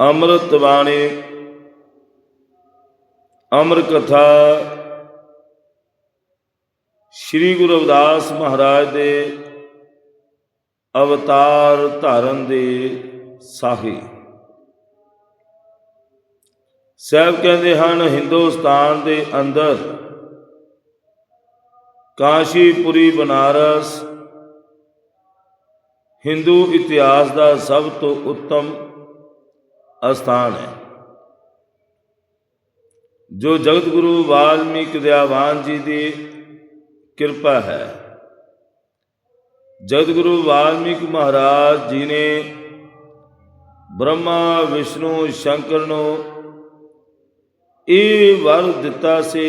ਅੰਮ੍ਰਿਤ ਬਾਣੀ ਅਮਰ ਕਥਾ ਸ੍ਰੀ ਗੁਰੂ ਰਵਿਦਾਸ ਮਹਾਰਾਜ ਦੇ ਅਵਤਾਰ ਧਾਰਨ ਦੇ ਸਾਹੀ। ਸਾਹਿਬ ਕਹਿੰਦੇ ਹਨ, ਹਿੰਦੁਸਤਾਨ ਦੇ ਅੰਦਰ ਕਾਸ਼ੀਪੁਰੀ, ਬਨਾਰਸ ਹਿੰਦੂ ਇਤਿਹਾਸ ਦਾ ਸਭ ਤੋਂ ਉੱਤਮ ਅਸਥਾਨ ਹੈ। ਜੋ ਜਗਤ ਗੁਰੂ ਵਾਲਮੀਕ ਦਿਆਵਾਨ ਜੀ ਦੀ ਕਿਰਪਾ ਹੈ, ਜਗਤ ਗੁਰੂ ਵਾਲਮੀਕ ਮਹਾਰਾਜ ਜੀ ਨੇ ਬ੍ਰਹਮਾ, ਵਿਸ਼ਨੂੰ, ਸ਼ੰਕਰ ਨੂੰ ਇਹ ਵਰ ਦਿੱਤਾ ਸੀ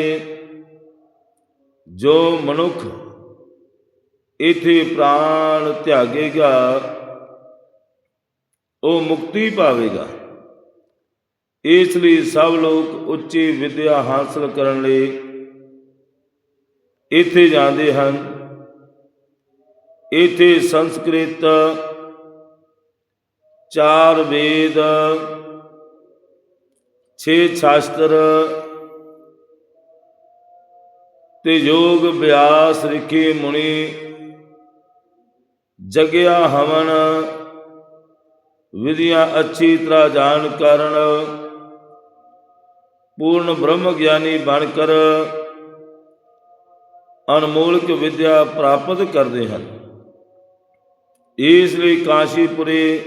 ਜੋ ਮਨੁੱਖ ਇਥੇ ਪ੍ਰਾਣ ਧਿਆਗੇਗਾ ਉਹ ਮੁਕਤੀ ਪਾਵੇਗਾ। ਇਸ ਲਈ ਸਭ ਲੋਕ ਉੱਚੀ ਵਿਦਿਆ ਹਾਸਲ ਕਰਨ ਲਈ ਇੱਥੇ ਜਾਂਦੇ ਹਨ। ਇੱਥੇ ਸੰਸਕ੍ਰਿਤ ਚਾਰ ਵੇਦ, ਛੇ ਸ਼ਾਸਤਰ ਤੇ ਯੋਗ ਵਿਆਸ ਰਿਖੀ ਮੁਨੀ, ਜਗਿਆ ਹਵਨ, ਵਿਧੀਆਂ ਅੱਛੀ ਤਰ੍ਹਾਂ ਜਾਣ ਕਾਰਨ। ਪੂਰਨ ਬ੍ਰਹਮ ਗਿਆਨੀ ਬਣ ਕਰ ਅਨਮੋਲਕ ਵਿਦਿਆ ਪ੍ਰਾਪਤ ਕਰਦੇ ਹਨ। ਇਸ ਲਈ ਕਾਸ਼ੀਪੁਰੇ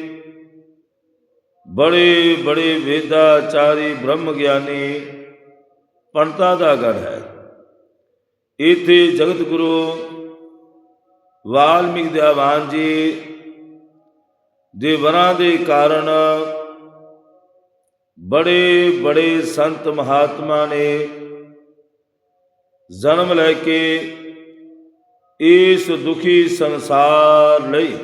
ਬੜੇ ਬੜੇ ਵੇਦਾਚਾਰੀ ਬ੍ਰਹਮ ਗਿਆਨੀ ਪੰਡਤਾਂ ਦਾ ਗੜ ਹੈ। ਇੱਥੇ ਜਗਤ ਗੁਰੂ ਵਾਲਮੀਕ ਦਿਆਵਾਨ ਜੀ ਦੇ ਵਰਾਂ ਦੇ ਕਾਰਨ ਬੜੇ ਬੜੇ ਸੰਤ ਮਹਾਤਮਾ ਨੇ ਜਨਮ ਲੈ ਕੇ ਇਸ ਦੁਖੀ ਸੰਸਾਰ ਲਈ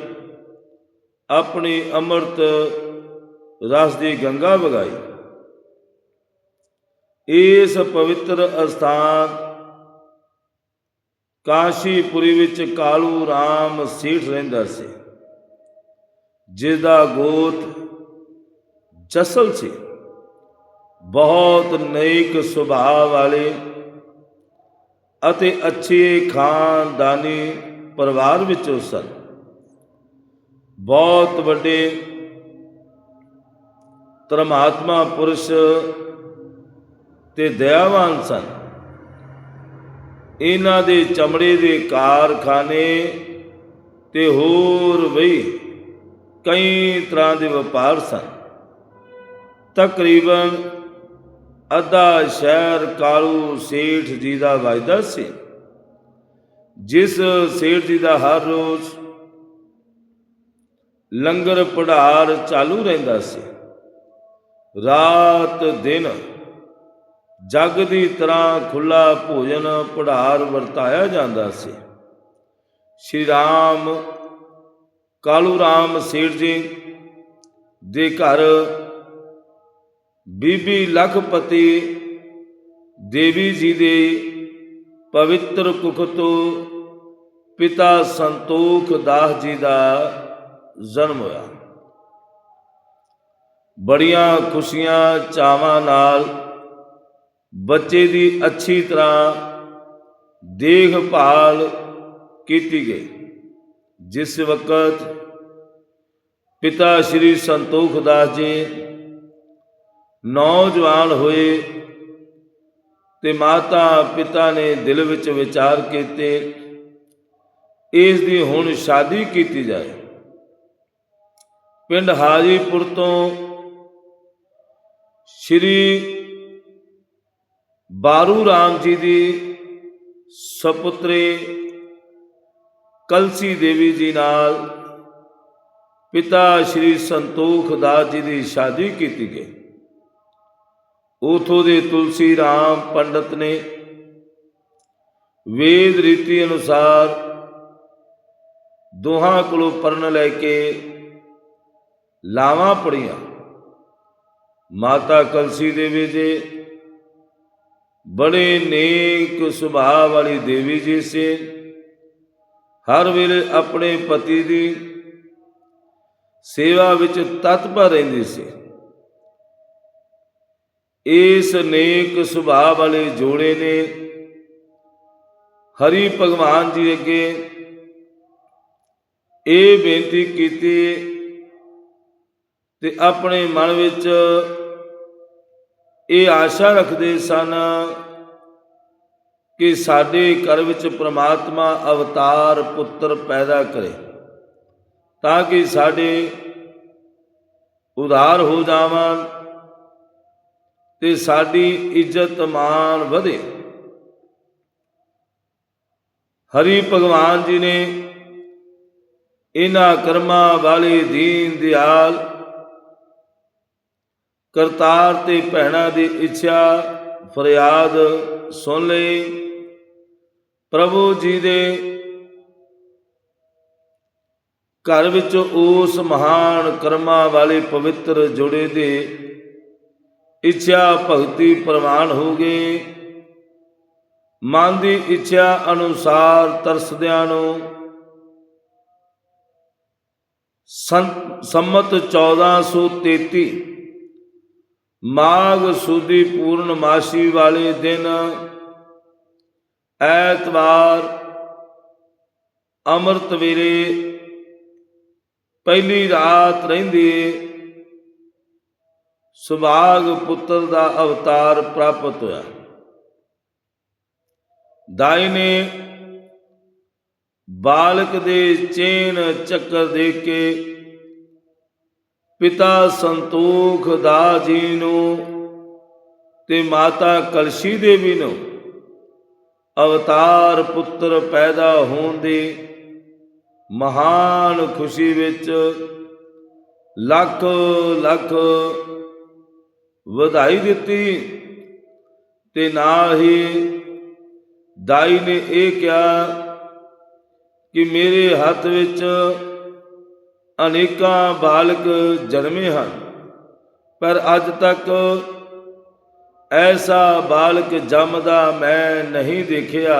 ਆਪਣੀ ਅੰਮ੍ਰਿਤ ਰਸ ਦੀ ਗੰਗਾ ਵਗਾਈ। ਇਸ ਪਵਿੱਤਰ ਅਸਥਾਨ ਕਾਸ਼ੀਪੁਰੀ ਵਿੱਚ ਕਾਲੂ ਰਾਮ ਸੀਠ ਰਹਿੰਦਾ ਸੀ ਜਿਸ ਦਾ ਗੋਤ ਜਸਲ ਸੀ। ਬਹੁਤ ਨੇਕ ਸੁਭਾਅ ਵਾਲੇ ਅਤੇ ਅੱਛੇ ਖਾਨਦਾਨੀ ਪਰਿਵਾਰ ਵਿੱਚੋਂ ਸਨ। ਬਹੁਤ ਵੱਡੇ ਧਰਮਾਤਮਾ ਪੁਰਸ਼ ਤੇ ਦਇਆਵਾਨ ਸਨ। ਇਹਨਾਂ ਦੇ ਚਮੜੇ ਦੇ ਕਾਰਖਾਨੇ ਤੇ ਹੋਰ ਵੀ ਕਈ ਤਰ੍ਹਾਂ ਦੇ ਵਪਾਰ ਸਨ। ਤਕਰੀਬਨ ਅੱਧਾ ਸ਼ਹਿਰ ਕਾਲੂ ਸੇਠ ਜੀ ਦਾ ਵਾਇਦਾ ਸੀ। ਜਿਸ ਸੇਠ ਜੀ ਦਾ ਹਰ ਰੋਜ਼ ਲੰਗਰ ਪੜਾਰ ਚਾਲੂ ਰਹਿੰਦਾ ਸੀ। ਰਾਤ ਦਿਨ ਜਗ ਦੀ ਤਰ੍ਹਾਂ ਖੁੱਲਾ ਭੋਜਨ ਪੜਾਰ ਵਰਤਾਇਆ ਜਾਂਦਾ ਸੀ। ਸ਼੍ਰੀ ਰਾਮ, ਕਾਲੂ ਰਾਮ ਸੇਠ ਜੀ ਦੇ ਘਰ ਬੀਬੀ ਲਖਪਤੀ ਦੇਵੀ ਜੀ ਦੇ ਪਵਿੱਤਰ ਕੁਖ ਤੋਂ ਪਿਤਾ ਸੰਤੋਖ ਦਾਸ ਜੀ ਦਾ ਜਨਮ ਹੋਇਆ। ਬੜੀਆਂ ਖੁਸ਼ੀਆਂ ਚਾਵਾਂ ਨਾਲ ਬੱਚੇ ਦੀ ਅੱਛੀ ਤਰ੍ਹਾਂ ਦੇਖਭਾਲ ਕੀਤੀ ਗਈ। ਜਿਸ ਵਕਤ ਪਿਤਾ ਸ੍ਰੀ ਸੰਤੋਖ ਦਾਸ ਜੀ ਨੌਜਵਾਨ ਹੋਏ ਤੇ ਮਾਤਾ ਪਿਤਾ ਨੇ ਦਿਲ ਵਿੱਚ ਵਿਚਾਰ ਕੀਤੇ, ਇਸ ਦੀ ਹੁਣ ਸ਼ਾਦੀ ਕੀਤੀ ਜਾਏ। ਪਿੰਡ ਹਾਜੀਪੁਰ ਤੋਂ ਸ਼੍ਰੀ ਬਾਰੂ ਰਾਮ ਜੀ ਦੀ ਸੁਪੁੱਤਰੀ ਕਲਸੀ ਦੇਵੀ ਜੀ ਨਾਲ ਪਿਤਾ ਸ਼੍ਰੀ ਸੰਤੋਖ ਦਾਸ ਜੀ ਦੀ ਸ਼ਾਦੀ ਕੀਤੀ ਗਈ। ਉਥੋਂ ਦੇ ਤੁਲਸੀ ਰਾਮ ਪੰਡਤ ਨੇ ਵੇਦ ਰੀਤੀ ਅਨੁਸਾਰ ਦੋਹਾਂ ਕੋਲੋਂ ਪਰਨ ਲੈ ਕੇ ਲਾਵਾਂ ਪੜੀਆਂ ਮਾਤਾ ਕਲਸੀ ਦੇਵੀ ਜੀ, ਬੜੇ ਨੇਕ ਸੁਭਾਅ ਵਾਲੀ ਦੇਵੀ ਜੀ ਸੀ। ਹਰ ਵੇਲੇ ਆਪਣੇ ਪਤੀ ਦੀ ਸੇਵਾ ਵਿੱਚ ਤਤਪਰ ਰਹਿੰਦੀ ਸੀ। ਇਸ ਨੇਕ ਸੁਭਾਅ ਵਾਲੇ ਜੋੜੇ ਨੇ। ਹਰੀ ਭਗਵਾਨ ਜੀ ਅੱਗੇ ਇਹ ਬੇਨਤੀ ਕੀਤੀ ਤੇ ਆਪਣੇ ਮਨ ਵਿੱਚ ਇਹ ਆਸ਼ਾ ਰੱਖਦੇ ਸਨ ਕਿ ਸਾਡੇ ਘਰ ਵਿੱਚ ਪ੍ਰਮਾਤਮਾ ਅਵਤਾਰ ਪੁੱਤਰ ਪੈਦਾ ਕਰੇ ਤਾਂ ਕਿ ਸਾਡੇ ਉਧਾਰ ਹੋ ਜਾਵਾਂ ਤੇ ਸਾਡੀ ਇੱਜ਼ਤ ਮਾਨ ਵਧੇ। ਹਰੀ ਭਗਵਾਨ ਜੀ ਨੇ ਇਹਨਾਂ ਕਰਮਾਂ ਵਾਲੇ ਦੀਨ ਦਿਆਲ, ਕਰਤਾਰ ਤੇ ਭੈਣਾਂ ਦੀ ਇੱਛਾ ਫਰਿਆਦ ਸੁਣ ਲਈ। ਪ੍ਰਭੂ ਜੀ ਦੇ ਘਰ ਵਿੱਚ ਉਸ ਮਹਾਨ ਕਰਮਾਂ ਵਾਲੇ ਪਵਿੱਤਰ ਜੋੜੇ ਦੇ ਇੱਛਾ ਭਗਤੀ ਪ੍ਰਵਾਨ ਹੋ ਗਈ ਮਨ ਦੀ ਇੱਛਾ ਅਨੁਸਾਰ ਤਰਸਦਿਆਂ ਨੂੰ ਸੰਤ- ਸੰਮਤ 1433 ਮਾਘ ਸੁਦੀ ਪੂਰਨਮਾਸ਼ੀ ਵਾਲੇ ਦਿਨ ਐਤਵਾਰ ਅੰਮ੍ਰਿਤ ਵੇਲੇ ਪਹਿਲੀ ਰਾਤ ਰਹਿੰਦੀ ਸੁਭਾਗ ਪੁੱਤਰ ਦਾ ਅਵਤਾਰ ਪ੍ਰਾਪਤ ਹੋਇਆ। ਦਾਈ ਬਾਲਕ ਦੇ ਚੇਨ ਚੱਕਰ ਦੇਖ ਕੇ ਪਿਤਾ ਸੰਤੋਖ ਦਾ ਜੀ ਨੂੰ ਤੇ ਮਾਤਾ ਕਲਸ਼ੀ ਦੇਵੀ ਨੂੰ ਅਵਤਾਰ ਪੁੱਤਰ ਪੈਦਾ ਹੋਣ ਦੀ ਮਹਾਨ ਖੁਸ਼ੀ ਵਿੱਚ ਲੱਖ ਲੱਖ ਵਧਾਈ ਦਿੱਤੀ ਤੇ ਨਾਲ ਹੀ ਦਾਈ ਨੇ ਇਹ ਕਿਹਾ ਕਿ ਮੇਰੇ ਹੱਥ ਵਿੱਚ ਅਨੇਕਾਂ ਬਾਲਕ ਜਨਮੇ ਹਨ, ਪਰ ਅੱਜ ਤੱਕ ਐਸਾ ਬਾਲਕ ਜੰਮਦਾ ਮੈਂ ਨਹੀਂ ਦੇਖਿਆ।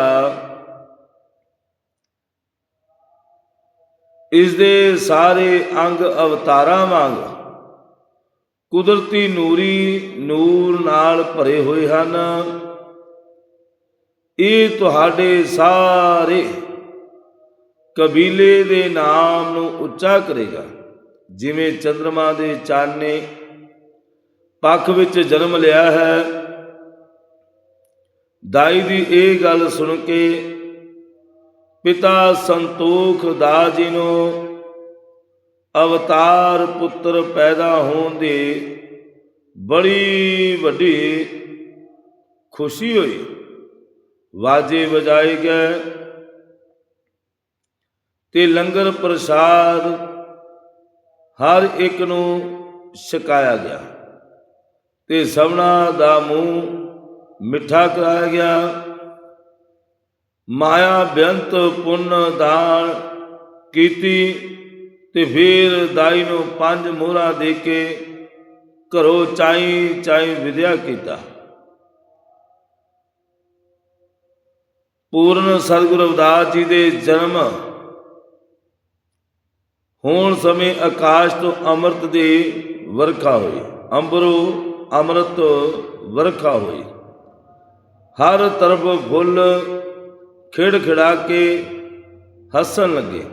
ਇਸ ਦੇ ਸਾਰੇ ਅੰਗ ਅਵਤਾਰਾਂ ਵਾਂਗ ਕੁਦਰਤੀ ਨੂਰੀ ਨੂਰ ਨਾਲ ਭਰੇ ਹੋਏ ਹਨ। ਇਹ ਤੁਹਾਡੇ ਸਾਰੇ ਕਬੀਲੇ ਦੇ ਨਾਮ ਨੂੰ ਉੱਚਾ ਕਰੇਗਾ। ਜਿਵੇਂ ਚੰ드ਰਮਾ ਦੇ ਚਾਨਣੇ ਪੱਖ ਵਿੱਚ ਜਨਮ ਲਿਆ ਹੈ। ਦਾਈ ਦੀ ਇਹ ਗੱਲ ਸੁਣ ਕੇ ਪਿਤਾ ਸੰਤੋਖ ਦਾ ਜੀ ਨੂੰ ਅਵਤਾਰ ਪੁੱਤਰ ਪੈਦਾ ਹੋਣ ਦੀ ਬੜੀ ਵੱਡੀ ਖੁਸ਼ੀ ਹੋਈ। ਵਾਜੇ ਵਜਾਏ ਗਏ ਤੇ ਲੰਗਰ ਪ੍ਰਸਾਦ ਹਰ ਇੱਕ ਨੂੰ ਛਕਾਇਆ ਗਿਆ ਤੇ ਸਭਨਾ ਦਾ ਮੂੰਹ ਮਿੱਠਾ ਕਰਾਇਆ ਗਿਆ। ਮਾਇਆ ਬੇਅੰਤ ਪੁੰਨ ਦਾਨ ਕੀਤੀ ਤੇ ਫਿਰ ਦਾਈ ਨੂੰ ਪੰਜ ਮੋਹਰਾਂ ਦੇ ਕੇ ਘਰੋਂ ਚਾਈ ਚਾਈ ਵਿਦਿਆ ਕੀਤਾ। ਪੂਰਨ ਸਤਿਗੁਰੂ ਅਵਦਾਸ ਜੀ ਦੇ ਜਨਮ ਹੋਣ ਸਮੇਂ ਆਕਾਸ਼ ਤੋਂ ਅੰਮ੍ਰਿਤ ਦੀ ਵਰਖਾ ਹੋਈ। ਅੰਬਰੋਂ ਅੰਮ੍ਰਿਤ ਵਰਖਾ ਹੋਈ। ਹਰ ਤਰਫ ਫੁੱਲ ਖਿੜ ਖਿੜਾ ਕੇ ਹੱਸਣ ਲੱਗੇ।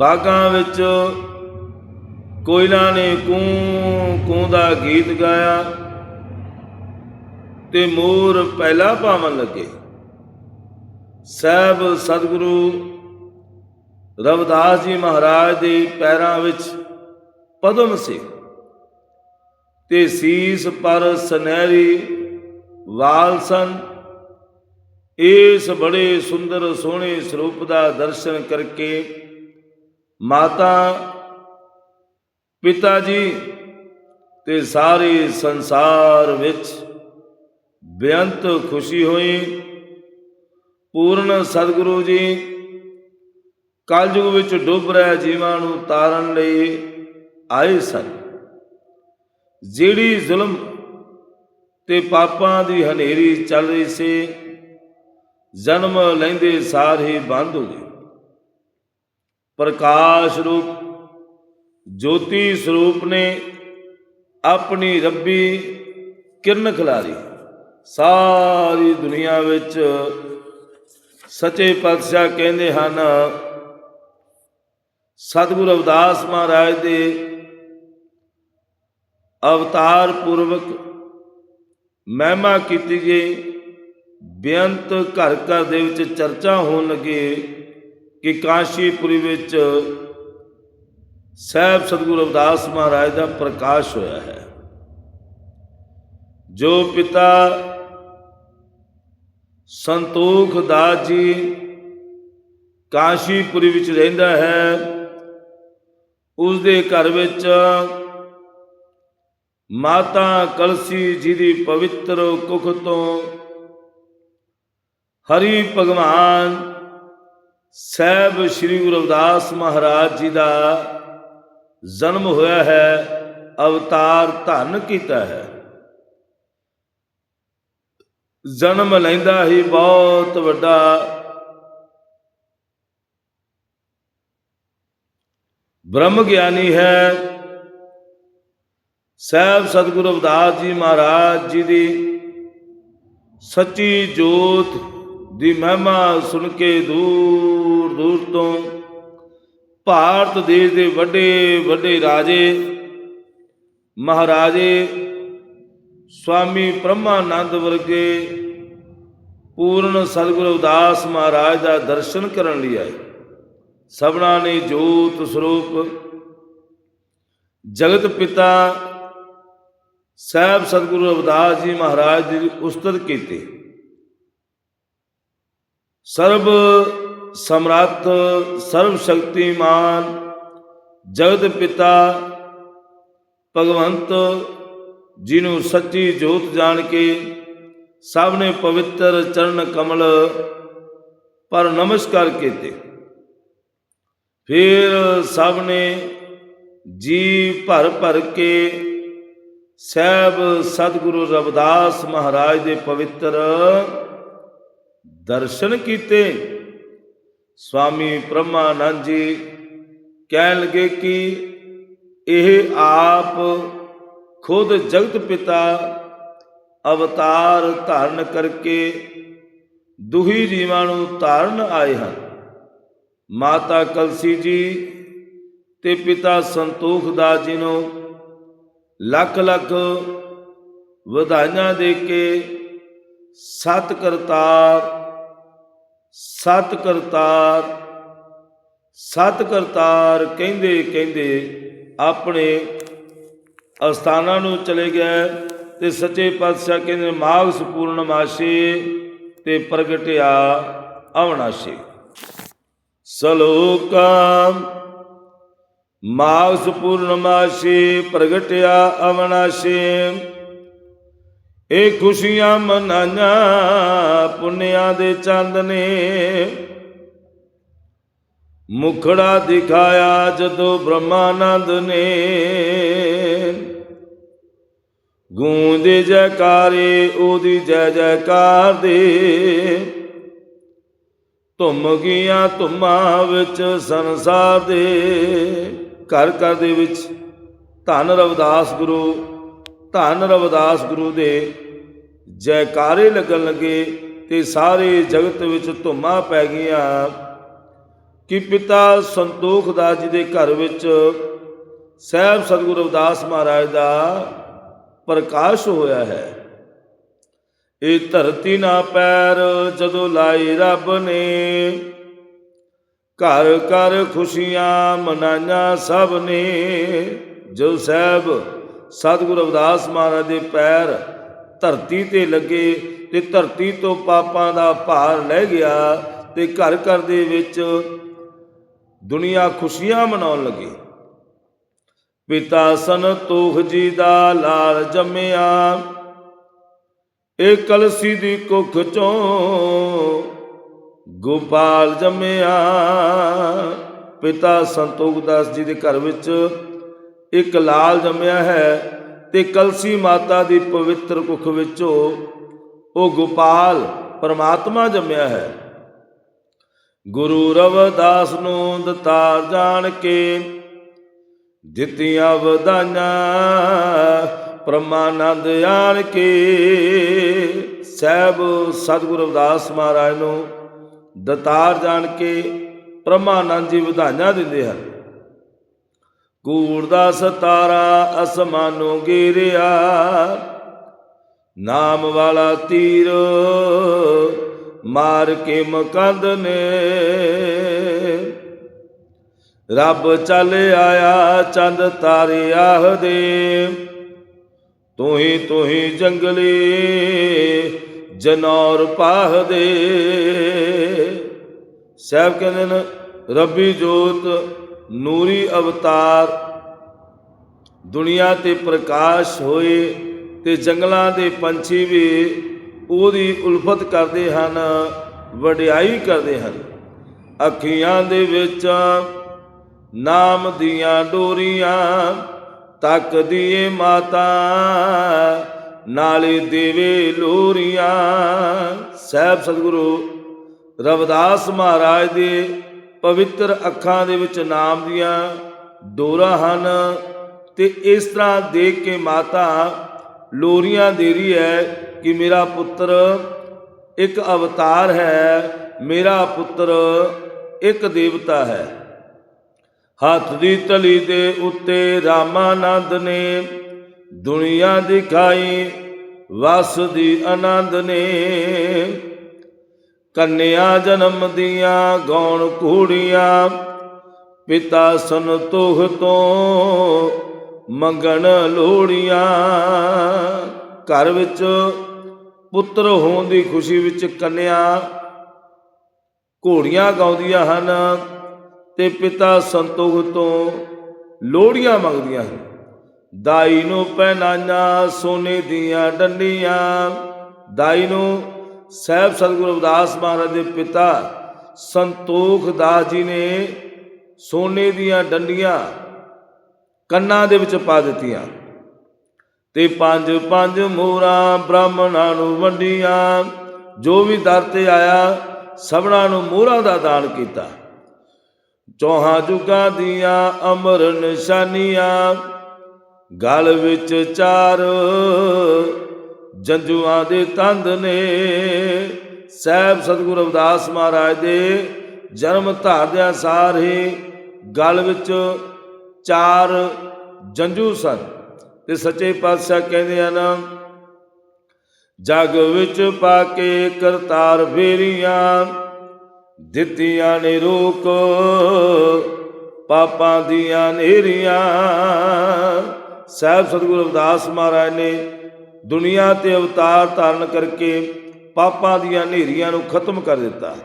ਬਾਗਾਂ ਵਿੱਚ ਕੋਇਲਾਂ ਨੇ ਕੂੰ ਕੂੰ ਦਾ ਗੀਤ ਗਾਇਆ ਤੇ ਮੋਰ ਪਹਿਲਾ ਪਾਵਨ ਲੱਗੇ। ਸਹਿਬ ਸਤਿਗੁਰੂ ਰਵਿਦਾਸ ਜੀ ਮਹਾਰਾਜ ਦੇ ਪੈਰਾਂ ਵਿੱਚ ਪਦਮ ਸੀ ਤੇ ਸੀਸ ਪਰ ਸੁਨਹਿਰੀ ਵਾਲ ਸਨ। ਇਸ ਬੜੇ ਸੁੰਦਰ ਸੋਹਣੇ ਸਰੂਪ ਦਾ ਦਰਸ਼ਨ ਕਰਕੇ ਮਾਤਾ, ਪਿਤਾ ਜੀ ਤੇ ਸਾਰੇ ਸੰਸਾਰ ਵਿੱਚ ਬੇਅੰਤ ਖੁਸ਼ੀ ਹੋਈ। ਪੂਰਨ ਸਤਿਗੁਰੂ ਜੀ, ਕਲਯੁਗ ਵਿੱਚ ਡੁੱਬ ਰਿਹਾ ਜੀਵਾਂ ਨੂੰ ਤਾਰਨ ਲਈ ਆਏ ਸਨ। ਜਿਹੜੀ ਜ਼ੁਲਮ ਤੇ ਪਾਪਾਂ ਦੀ ਹਨੇਰੀ ਚੱਲ ਰਹੀ ਸੀ, ਜਨਮ ਲੈਂਦੇ ਸਾਰ ਹੀ ਬੰਦ ਹੋ ਗਏ। ਪ੍ਰਕਾਸ਼ ਰੂਪ, ਜੋਤੀ ਸਰੂਪ ਨੇ ਆਪਣੀ ਰੱਬੀ ਕਿਰਨ ਖਿਲਾਰੀ। ਸਾਰੀ ਦੁਨੀਆ ਵਿੱਚ ਸੱਚੇ ਪਾਤਸ਼ਾਹ ਕਹਿੰਦੇ ਹਨ, ਸਤਿਗੁਰੂ ਅਵਦਾਸ ਮਹਾਰਾਜ ਦੇ ਅਵਤਾਰ ਪੂਰਵਕ ਮਹਿਮਾ ਕੀਤੀ ਗਈ। ਬੇਅੰਤ ਘਰ ਘਰ ਦੇ ਵਿੱਚ ਚਰਚਾ ਹੋਣ ਲੱਗੇ। ਕਿ ਕਾਸ਼ੀਪੁਰੀ ਵਿੱਚ ਸਹਿਬ ਸਤਿਗੁਰੂ ਅਵਦਾਸ ਮਹਾਰਾਜ ਦਾ ਪ੍ਰਕਾਸ਼ ਹੋਇਆ ਹੈ, ਜੋ ਪਿਤਾ ਸੰਤੋਖ ਦਾਸ ਜੀ ਕਾਸ਼ੀਪੁਰੀ ਵਿੱਚ ਰਹਿੰਦਾ ਹੈ ਉਸ ਦੇ ਘਰ ਵਿੱਚ ਮਾਤਾ ਕਲਸੀ ਜੀ ਦੀ ਪਵਿੱਤਰ ਕੁਖ ਤੋਂ ਹਰੀ ਭਗਵਾਨ ਸਹਿਬ ਸ੍ਰੀ ਗੁਰੂ ਰਵਿਦਾਸ ਮਹਾਰਾਜ ਜੀ ਦਾ ਜਨਮ ਹੋਇਆ ਹੈ, ਅਵਤਾਰ ਧੰਨ ਕੀਤਾ ਹੈ। ਜਨਮ ਲੈਂਦਾ ਹੀ ਬਹੁਤ ਵੱਡਾ ਬ੍ਰਹਮ ਗਿਆਨੀ ਹੈ। ਸਹਿਬ ਸਤਿਗੁਰੂ ਅਵਦਾਸ ਜੀ ਮਹਾਰਾਜ ਜੀ ਦੀ ਸੱਚੀ ਜੋਤ ਦੀ ਮਹਿਮਾ ਸੁਣ ਕੇ ਦੂਰ ਦੂਰ ਤੋਂ ਭਾਰਤ ਦੇਸ਼ ਦੇ ਵੱਡੇ ਵੱਡੇ ਰਾਜੇ, ਮਹਾਰਾਜੇ ਸਵਾਮੀ ਬ੍ਰਹਮਾਨੰਦ ਵਰਗੇ ਪੂਰਨ ਸਤਿਗੁਰੂ ਅਵਦਾਸ ਮਹਾਰਾਜ ਦਾ ਦਰਸ਼ਨ ਕਰਨ ਲਈ ਆਏ। ਸਭਨਾ ਨੇ ਜੋਤ ਸਰੂਪ, ਜਗਤ ਪਿਤਾ ਸਾਹਿਬ ਸਤਿਗੁਰੂ ਰਵਿਦਾਸ ਜੀ ਮਹਾਰਾਜ ਦੀ ਉਸਤਤ ਕੀਤੀ। ਸਰਬ ਸਮਰੱਥ, ਸਰਬ ਸ਼ਕਤੀਮਾਨ, ਜਗਤ ਪਿਤਾ ਭਗਵੰਤ, ਜਿਹਨੂੰ ਸੱਚੀ ਜੋਤ ਜਾਣ ਕੇ ਸਭ ਨੇ ਪਵਿੱਤਰ ਚਰਨ ਕਮਲ ਪਰ ਨਮਸਕਾਰ ਕੀਤੇ। ਫਿਰ ਸਭ ਨੇ ਜੀ ਭਰ ਭਰ ਕੇ ਸਹਿਬ ਸਤਿਗੁਰੂ ਰਵਿਦਾਸ ਮਹਾਰਾਜ ਦੇ ਪਵਿੱਤਰ ਦਰਸ਼ਨ ਕੀਤੇ। ਸਵਾਮੀ ਬ੍ਰਹਮਾਨੰਦ ਜੀ ਕਹਿਣ ਲਗੇ ਕਿ ਇਹ ਆਪ ਖੁਦ ਜਗਤ ਪਿਤਾ ਅਵਤਾਰ ਧਾਰਨ ਕਰਕੇ ਦੁਹੀ ਜੀਵਾਂ ਨੂੰ ਧਾਰਨ ਆਏ ਹਨ। ਮਾਤਾ ਕਲਸੀ ਜੀ ਤੇ ਪਿਤਾ ਸੰਤੋਖ ਦਾਸ ਜੀ ਨੂੰ ਲੱਖ ਲੱਖ ਵਧਾਈਆਂ ਦੇ ਕੇ ਸਤ ਕਰਤਾਰ ਸਤ ਕਰਤਾਰ ਸਤ ਕਰਤਾਰ ਕਹਿੰਦੇ ਕਹਿੰਦੇ ਆਪਣੇ ਅਸਥਾਨਾਂ ਨੂੰ ਚਲੇ ਗਏ ਤੇ ਸੱਚੇ ਪਾਤਸ਼ਾਹ ਕਹਿੰਦੇ ਮਾਘ ਪੂਰਨਮਾਸ਼ੀ ਤੇ ਪ੍ਰਗਟਿਆ ਅਵਨਾਸ਼ੇ ਸਲੋਕਾ, ਮਾਘ ਪੂਰਨਮਾਸ਼ੀ ਪ੍ਰਗਟਿਆ ਅਵਨਾਸ਼ੇ ਇਹ ਖੁਸ਼ੀਆਂ ਮਨਾਈਆਂ ਪੁੰਨਿਆਂ ਦੇ ਚੰਦ ਨੇ। ਮੁਖੜਾ ਦਿਖਾਇਆ ਜਦੋਂ ਬ੍ਰਹਮਾਨੰਦ ਨੇ। ਗੂੰਜੇ ਜੈਕਾਰੇ, ਉਹਦੀ ਜੈ ਜੈਕਾਰ ਦੇ। ਧੁੰਮ ਗਈਆਂ ਧੁੰਮਾਂ ਵਿੱਚ ਸੰਸਾਰ ਦੇ। ਘਰ ਘਰ ਦੇ ਵਿੱਚ ਧੰਨ ਰਵਿਦਾਸ ਗੁਰੂ ਧੰਨ ਰਵਿਦਾਸ ਗੁਰੂ ਦੇ ਜੈਕਾਰੇ ਲੱਗਣ ਲੱਗੇ ਤੇ ਸਾਰੇ ਜਗਤ ਵਿੱਚ ਧੁੰਮਾਂ ਪੈ ਗਈਆਂ ਕਿ ਪਿਤਾ ਸੰਤੋਖ ਦਾਸ ਜੀ ਦੇ ਘਰ ਵਿੱਚ ਸਹਿਬ ਸਤਿਗੁਰੂ ਰਵਿਦਾਸ ਮਹਾਰਾਜ ਦਾ ਪ੍ਰਕਾਸ਼ ਹੋਇਆ ਹੈ। ਇਹ ਧਰਤੀ ਨਾ ਪੈਰ ਜਦੋਂ ਲਾਈ ਰੱਬ ਨੇ, ਘਰ ਘਰ ਖੁਸ਼ੀਆਂ ਮਨਾਈਆਂ ਸਭ ਨੇ, ਜੋ ਸਹਿਬ ਸਤਿਗੁਰੂ ਅਵਦਾਸ ਮਹਾਰਾਜ ਦੇ ਪੈਰ ਧਰਤੀ ਤੇ ਲੱਗੇ ਤੇ ਧਰਤੀ ਤੋਂ ਪਾਪਾਂ ਦਾ ਭਾਰ ਲੈ ਗਿਆ ਤੇ ਘਰ ਘਰ ਦੇ ਵਿੱਚ ਦੁਨੀਆ ਖੁਸ਼ੀਆਂ ਮਨਾਉਣ ਲੱਗੀ। ਪਿਤਾ ਸੰਤੋਖ ਜੀ ਦਾ ਲਾਲ ਜੰਮਿਆ, ਇਹ ਕਲਸੀ ਦੀ ਕੁੱਖ ਚੋਂ ਗੋਪਾਲ ਜੰਮਿਆ। ਪਿਤਾ ਸੰਤੋਖ ਦਾਸ ਜੀ ਦੇ ਘਰ ਵਿੱਚ ਇੱਕ ਲਾਲ ਜੰਮਿਆ ਹੈ ਤੇ ਕਲਸੀ ਮਾਤਾ ਦੀ ਪਵਿੱਤਰ ਕੁੱਖ ਵਿੱਚੋਂ ਉਹ ਗੋਪਾਲ ਪਰਮਾਤਮਾ ਜੰਮਿਆ ਹੈ। ਗੁਰੂ ਰਵਦਾਸ ਨੂੰ ਦਤਾਰ ਜਾਣ ਕੇ ਦਿੱਤੀਆਂ ਵਧਾਈਆਂ, ਪ੍ਰਮਾਨੰਦ ਆਣ ਕੇ ਸਹਿਬ ਸਤਿਗੁਰੂ ਰਵਿਦਾਸ ਮਹਾਰਾਜ ਨੂੰ ਦਤਾਰ ਜਾਣ ਕੇ ਪ੍ਰਮਾਨੰਦ ਜੀ ਵਧਾਈਆਂ ਦਿੰਦੇ ਹਨ। ਕੂੜ ਦਾ ਸਤਾਰਾ ਅਸਮਾਨੋਂ ਗਿਰਿਆ। ਨਾਮ ਵਾਲਾ ਤੀਰ ਮਾਰ ਕੇ ਮਕੰਦ ਨੇ। ਰੱਬ ਚੱਲ ਆਇਆ, ਚੰਦ ਤਾਰੇ ਆਹਦੇ ਤੂੰ ਹੀ ਤੂੰ ਹੀ ਜੰਗਲੀ ਜਨੌਰ ਪਾਹਦੇ ਸਾਹਿਬ ਕਹਿੰਦੇ ਨੇ, ਰੱਬੀ ਜੋਤ ਨੂਰੀ ਅਵਤਾਰ। ਦੁਨੀਆ ਤੇ ਪ੍ਰਕਾਸ਼ ਹੋਏ ਤੇ ਜੰਗਲਾਂ ਦੇ ਪੰਛੀ ਵੀ ਉਹਦੀ ਉਲਫਤ ਕਰਦੇ ਹਨ, ਵਡਿਆਈ ਕਰਦੇ ਹਨ। ਅੱਖੀਆਂ ਦੇ ਵਿੱਚ ਨਾਮ ਦੀਆਂ ਡੋਰੀਆਂ ਤੱਕਦੀ ਏ ਮਾਤਾ, ਨਾਲੇ ਦੇਵੇ ਲੋਰੀਆਂ। ਸਹਿਬ ਸਤਿਗੁਰੂ ਰਵਿਦਾਸ ਮਹਾਰਾਜ ਦੇ ਪਵਿੱਤਰ ਅੱਖਾਂ ਦੇ ਵਿੱਚ ਨਾਮ ਦੀਆਂ ਡੋਰਾਂ ਹਨ ਤੇ ਇਸ ਤਰ੍ਹਾਂ ਦੇਖ ਕੇ ਮਾਤਾ ਲੋਰੀਆਂ ਦੇ ਰਹੀ ਹੈ ਕਿ ਮੇਰਾ ਪੁੱਤਰ ਇੱਕ ਅਵਤਾਰ ਹੈ, ਮੇਰਾ ਪੁੱਤਰ ਇੱਕ ਦੇਵਤਾ ਹੈ। ਹੱਥ ਦੀ ਤਲੀ ਦੇ ਉੱਤੇ ਰਾਮਾਨੰਦ ਨੇ ਦੁਨੀਆ ਦਿਖਾਈ, ਵਸ ਦੀ ਆਨੰਦ ਨੇ। ਕੰਨਿਆ ਜਨਮ ਦੀਆਂ ਗੌਣ ਕੂੜੀਆਂ, ਪਿਤਾ ਸੰਤੋਖ ਤੋਂ ਮੰਗਣ ਲੋੜੀਆਂ। ਘਰ ਵਿੱਚ ਪੁੱਤਰ ਹੋਣ ਦੀ ਖੁਸ਼ੀ ਵਿੱਚ ਕੰਨਿਆ ਘੋੜੀਆਂ ਗਾਉਂਦੀਆਂ ਹਨ ਤੇ ਪਿਤਾ ਸੰਤੋਖ ਤੋਂ ਲੋੜੀਆਂ ਮੰਗਦੀਆਂ ਹਨ। ਦਾਈ ਨੂੰ ਪਹਿਨਾਈਆਂ ਸੋਨੇ ਦੀਆਂ ਡੰਡੀਆਂ, ਦਾਈ ਨੂੰ ਸਹਿਬ ਸਤਿਗੁਰੂ ਅਵਦਾਸ ਮਹਾਰਾਜ ਦੇ ਪਿਤਾ ਸੰਤੋਖ ਦਾਸ ਜੀ ਨੇ ਸੋਨੇ ਦੀਆਂ ਡੰਡੀਆਂ ਕੰਨਾਂ ਦੇ ਵਿੱਚ ਪਾ ਦਿੱਤੀਆਂ ਤੇ ਪੰਜ ਪੰਜ ਮੋਹਰਾਂ ਬ੍ਰਾਹਮਣਾਂ ਨੂੰ ਵੰਡੀਆਂ, ਜੋ ਵੀ ਦਰ ਤੇ ਆਇਆ, ਸਭਨਾਂ ਨੂੰ ਮੋਹਰਾਂ ਦਾ ਦਾਨ ਕੀਤਾ। ਚੌਹਾਂ ਜੁਗਾਂ ਦੀਆਂ ਅਮਰ ਨਿਸ਼ਾਨੀਆਂ, ਗਲ ਵਿੱਚ ਚਾਰ ਜੰਜੂਆਂ ਦੇ ਤੰਦ ਨੇ। ਸਹਿਬ ਸਤਿਗੁਰੂ ਰਵਿਦਾਸ ਮਹਾਰਾਜ ਦੇ ਜਨਮ ਧਾਰਦਿਆਂ ਸਾਰ ਹੀ ਗਲ ਵਿੱਚ ਚਾਰ ਜੰਜੂ ਸਨ। ਤੇ ਸੱਚੇ ਪਾਤਸ਼ਾਹ ਕਹਿੰਦੇ ਹਨ, ਜਗ ਵਿੱਚ ਪਾ ਕੇ ਕਰਤਾਰ ਫੇਰੀਆਂ, ਦਿੱਤੀਆਂ ਨੇ ਰੋਕ, ਪਾਪਾਂ ਦੀਆਂ ਨੇਰੀਆਂ। ਸਾਹਿਬ ਸਤਿਗੁਰੂ ਰਵਿਦਾਸ ਮਹਾਰਾਜ ਨੇ ਦੁਨੀਆ ਤੇ ਅਵਤਾਰ ਧਾਰਨ ਕਰਕੇ ਪਾਪਾਂ ਦੀਆਂ ਹਨੇਰੀਆਂ ਨੂੰ ਖਤਮ ਕਰ ਦਿੱਤਾ।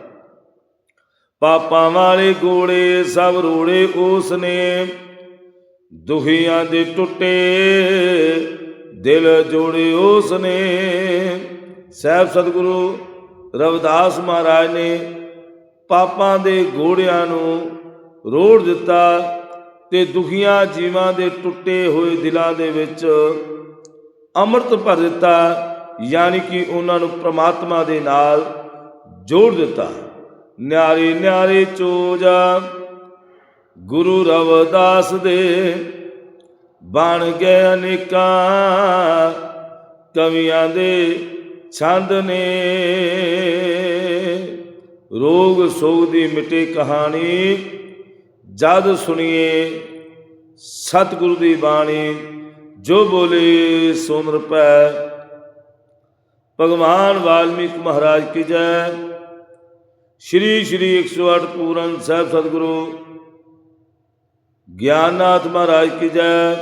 ਪਾਪਾਂ ਵਾਲੇ ਗੋੜੇ ਸਭ ਰੋੜੇ ਉਸ ਨੇ। ਦੁਖੀਆਂ ਦੇ ਟੁੱਟੇ ਦਿਲ ਜੋੜੇ ਉਸ ਨੇ। ਸਾਹਿਬ ਸਤਿਗੁਰੂ ਰਵਿਦਾਸ ਮਹਾਰਾਜ ਨੇ ਪਾਪਾਂ ਦੇ ਗੋੜਿਆਂ ਨੂੰ ਰੋੜ ਦਿੱਤਾ ਤੇ ਦੁਖੀਆਂ ਜੀਵਾਂ ਦੇ ਟੁੱਟੇ ਹੋਏ ਦਿਲਾਂ ਦੇ ਵਿੱਚ ਅੰਮ੍ਰਿਤ ਭਰ ਦਿੱਤਾ, ਯਾਨੀ ਕਿ ਉਹਨਾਂ ਨੂੰ ਪ੍ਰਮਾਤਮਾ ਦੇ ਨਾਲ ਜੋੜ ਦਿੱਤਾ। ਨਿਆਰੇ ਨਿਆਰੇ ਚੋਜਾ, ਗੁਰੂ ਰਵਦਾਸ ਦੇ ਬਣ ਗਏ ਅਨੇਕਾਂ ਕਵੀਆਂ ਦੇ ਛੰਦ ਨੇ। ਰੋਗ ਸੋਗ ਦੀ ਮਿਟੇ ਕਹਾਣੀ, ਜਦ ਸੁਣੀਏ ਸਤਿਗੁਰੂ ਦੀ ਬਾਣੀ ਜੋ ਬੋਲੇ ਸੋਨ ਰਪੈ ਭਗਵਾਨ ਵਾਲਮੀਕ ਮਹਾਰਾਜ ਕੀ ਜੈ। ਸ਼੍ਰੀ ਸ਼੍ਰੀ 108 ਪੂਰਨ ਸਾਹਿਬ ਸਤਿਗੁਰੂ। ਗਿਆਨਨਾਥ ਮਹਾਰਾਜ ਕੀ ਜੈ।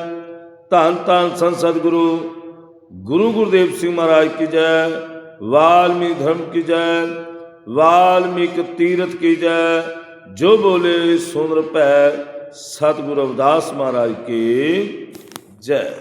ਧੰਨ ਧੰਨ ਸੰਤ ਸਤਿਗੁਰੂ। ਗੁਰੂ ਗੁਰਦੇਵ ਸਿੰਘ ਮਹਾਰਾਜ ਕੀ ਜੈ। ਵਾਲਮੀਕ ਧਰਮ ਕੀ ਜੈ। ਵਾਲਮੀਕ ਤੀਰਥ ਕੀ ਜੈ। ਜੋ ਬੋਲੇ ਸੁਨ ਰਪੈ ਸਤਿਗੁਰੂ ਰਵਿਦਾਸ ਮਹਾਰਾਜ ਕੀ ਜੈ।